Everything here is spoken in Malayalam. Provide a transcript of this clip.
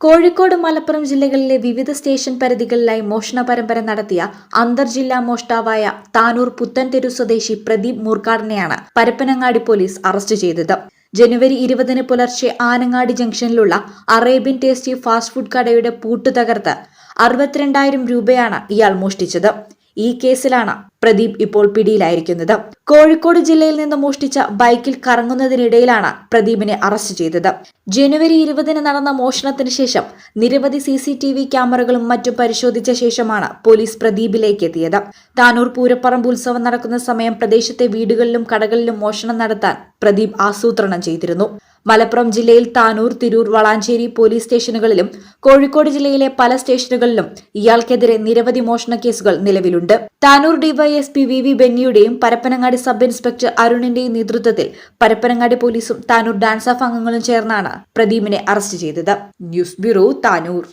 കോഴിക്കോട് മലപ്പുറം ജില്ലകളിലെ വിവിധ സ്റ്റേഷൻ പരിധികളിലായി മോഷണ പരമ്പര നടത്തിയ അന്തർജില്ലാ മോഷ്ടാവായ താനൂർ പുത്തൻതെരു സ്വദേശി പ്രദീപ് മൂർക്കാടിനെയാണ് പരപ്പനങ്ങാടി പോലീസ് അറസ്റ്റ് ചെയ്തത്. ജനുവരി ഇരുപതിന് പുലർച്ചെ ആനങ്ങാടി ജംഗ്ഷനിലുള്ള അറേബ്യൻ ടേസ്റ്റി ഫാസ്റ്റ് ഫുഡ് കടയുടെ പൂട്ട് തകർത്ത് അറുപത്തിരണ്ടായിരം രൂപയാണ് ഇയാൾ മോഷ്ടിച്ചത്. ഈ കേസിലാണ് പ്രദീപ് ഇപ്പോൾ പിടിയിലായിരിക്കുന്നത്. കോഴിക്കോട് ജില്ലയിൽ നിന്ന് മോഷ്ടിച്ച ബൈക്കിൽ കറങ്ങുന്നതിനിടയിലാണ് പ്രദീപിനെ അറസ്റ്റ് ചെയ്തത്. ജനുവരി ഇരുപതിന് നടന്ന മോഷണത്തിന് ശേഷം നിരവധി സി സി ടി വി ക്യാമറകളും മറ്റും പരിശോധിച്ച ശേഷമാണ് പോലീസ് പ്രദീപിലേക്ക് എത്തിയത്. താനൂർ പൂരപ്പറമ്പ് ഉത്സവം നടക്കുന്ന സമയം പ്രദേശത്തെ വീടുകളിലും കടകളിലും മോഷണം നടത്താൻ പ്രദീപ് ആസൂത്രണം ചെയ്തിരുന്നു. മലപ്പുറം ജില്ലയിൽ താനൂർ തിരൂർ വളാഞ്ചേരി പോലീസ് സ്റ്റേഷനുകളിലും കോഴിക്കോട് ജില്ലയിലെ പല സ്റ്റേഷനുകളിലും ഇയാൾക്കെതിരെ നിരവധി മോഷണ കേസുകൾ നിലവിലുണ്ട്. താനൂർ ഡിവൈഎസ്പി വി വി ബെന്നിയുടെയും പരപ്പനങ്ങാടി സബ് ഇൻസ്പെക്ടർ അരുണിന്റെയും നേതൃത്വത്തിൽ പരപ്പനങ്ങാടി പോലീസും താനൂർ ഡാൻസ് ഓഫ് അംഗങ്ങളും ചേർന്നാണ് പ്രദീപിനെ അറസ്റ്റ് ചെയ്തത്. News bureau Tanur.